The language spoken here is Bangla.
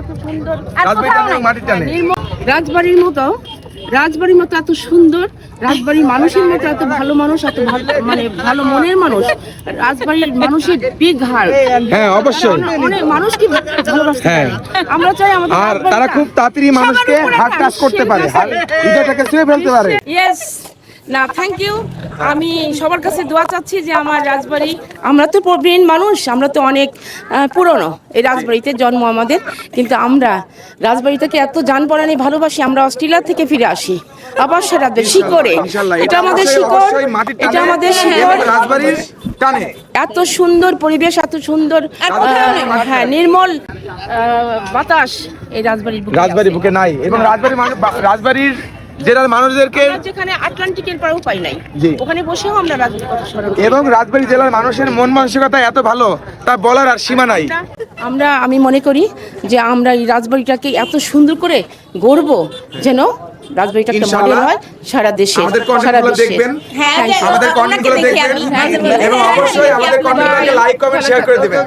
এত সুন্দর। রাজবাড়ির মতো রাজবাড়ির মতো এত সুন্দর রাজবাড়ির মানুষের মতো এত ভালো মানুষ এত ভালো মানে ভালো মনের মানুষ রাজবাড়ির মানুষের বিগ হার্ট। হ্যাঁ অবশ্যই। অনেক মানুষ কি ভালোবাসতে হ্যাঁ। আমরা চাই আমাদের আর তারা খুব তাড়াতাড়ি মানুষকে হাত টাচ করতে পারে। হৃদয়টাকে ছুঁয়ে ফেলতে পারে। ইয়েস না থ্যাংক ইউ আমি সবার কাছে দোয়া চাচ্ছি যে আমার রাজবাড়ি আমরা তো প্রবীণ মানুষ আমরা তো অনেক পুরনো এই রাজবাড়িতে জন্ম আমাদের কিন্তু আমরা রাজবাড়িটাকে এত জান পড়ানি ভালোবাসি আমরা অস্ট্রেলিয়া থেকে ফিরে আসি। আবার সে রাজবাড়ি শিকড়ে। এটা আমাদের শিকড় এটা আমাদের রাজবাড়ির এত সুন্দর পরিবেশ এত সুন্দর হ্যাঁ নির্মল বাতাস এই রাজবাড়ির রাজবাড়ি বুকে নাই এবং রাজবাড়ির রাজবাড়ির জেলার মানুষদেরকে যেখানে আটলান্টিকের পাই নাই ওখানে বসেও আমরা। এবং রাজবাড়ি জেলার মানুষের মন মানসিকতা এত ভালো তা বলার আর সীমা নাই আমরা আমি মনে করি যে আমরা এই রাজবাড়িটাকে এত সুন্দর করে গড়ব যেন রাজবাড়িটা একটা মডেল ইনশাআল্লাহ। হয় সারা দেশে আমাদের সারা দেশে দেখবেন হ্যাঁ. আমাদের কন্টেন্টগুলো দেখবেন এবং অবশ্যই আমাদের কন্টেন্টগুলোকে লাইক কমেন্ট শেয়ার করে দিবেন